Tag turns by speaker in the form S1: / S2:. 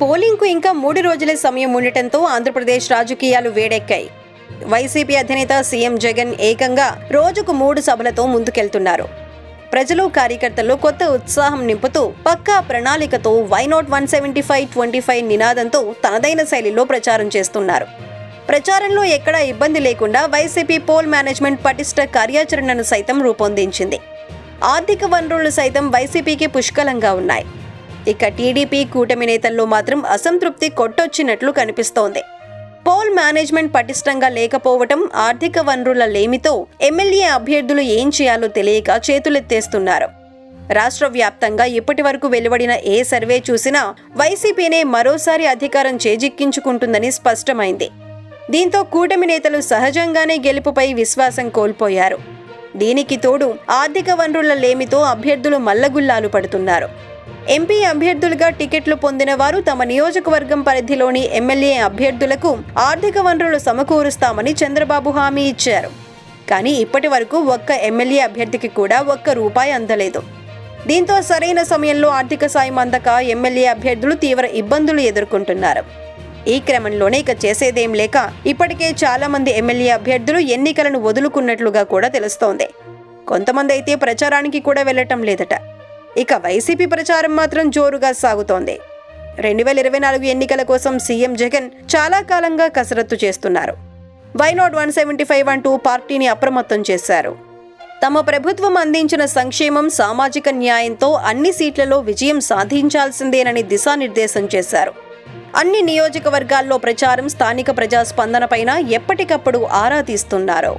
S1: పోలింగ్కు ఇంకా మూడు రోజుల సమయం ఉండటంతో ఆంధ్రప్రదేశ్ రాజకీయాలు వేడెక్కాయి. వైసీపీ అధినేత సీఎం జగన్ ఏకంగా రోజుకు మూడు సభలతో ముందుకెళ్తున్నారు. ప్రజలు కార్యకర్తలు కొత్త ఉత్సాహం నింపుతూ పక్కా ప్రణాళికతో why not one seventy five twenty five నినాదంతో తనదైన శైలిలో ప్రచారం చేస్తున్నారు. ప్రచారంలో ఎక్కడా ఇబ్బంది లేకుండా వైసీపీ పోల్ మేనేజ్మెంట్ పటిష్ట కార్యాచరణను సైతం రూపొందించింది. ఆర్థిక వనరులు సైతం వైసీపీకి పుష్కలంగా ఉన్నాయి. ఇక టీడీపీ కూటమి నేతల్లో మాత్రం అసంతృప్తి కొట్టొచ్చినట్లు కనిపిస్తోంది. పోల్ మేనేజ్మెంట్ పటిష్టంగా లేకపోవటం ఆర్థిక వనరుల లేమితో ఎమ్మెల్యే అభ్యర్థులు ఏం చేయాలో తెలియక చేతులెత్తేస్తున్నారు. రాష్ట్ర వ్యాప్తంగా ఇప్పటి వరకు వెలువడిన ఏ సర్వే చూసినా వైసీపీనే మరోసారి అధికారం చేజిక్కించుకుంటుందని స్పష్టమైంది. దీంతో కూటమి నేతలు సహజంగానే గెలుపుపై విశ్వాసం కోల్పోయారు. దీనికి తోడు ఆర్థిక వనరుల లేమితో అభ్యర్థులు మల్లగుల్లాలు పడుతున్నారు. ఎంపీ అభ్యర్థులుగా టికెట్లు పొందిన వారు తమ నియోజకవర్గం పరిధిలోని ఎమ్మెల్యే అభ్యర్థులకు ఆర్థిక వనరులు సమకూరుస్తామని చంద్రబాబు హామీ ఇచ్చారు. కానీ ఇప్పటి వరకు ఒక్క ఎమ్మెల్యే అభ్యర్థికి కూడా ఒక్క రూపాయి అందలేదు. దీంతో సరైన సమయంలో ఆర్థిక సాయం అందక ఎమ్మెల్యే అభ్యర్థులు తీవ్ర ఇబ్బందులు ఎదుర్కొంటున్నారు. ఈ క్రమంలోనే ఇక చేసేదేం లేక ఇప్పటికే చాలా మంది ఎమ్మెల్యే అభ్యర్థులు ఎన్నికలను వదులుకున్నట్లుగా కూడా తెలుస్తోంది. కొంతమంది అయితే ప్రచారానికి కూడా వెళ్ళటం లేదట. ఇక వైసీపీ ప్రచారం మాత్రం జోరుగా సాగుతోంది. రెండు వేల ఇరవై నాలుగు ఎన్నికల కోసం సీఎం జగన్ చాలా కాలంగా కసరత్తు చేస్తున్నారు. Why not one seventy five అంటూ పార్టీని అప్రమత్తం చేశారు. తమ ప్రభుత్వం అందించిన సంక్షేమం సామాజిక న్యాయంతో అన్ని సీట్లలో విజయం సాధించాల్సిందేనని దిశానిర్దేశం చేశారు. అన్ని నియోజకవర్గాల్లో ప్రచారం స్థానిక ప్రజాస్పందనపైన ఎప్పటికప్పుడు ఆరా తీస్తున్నారు.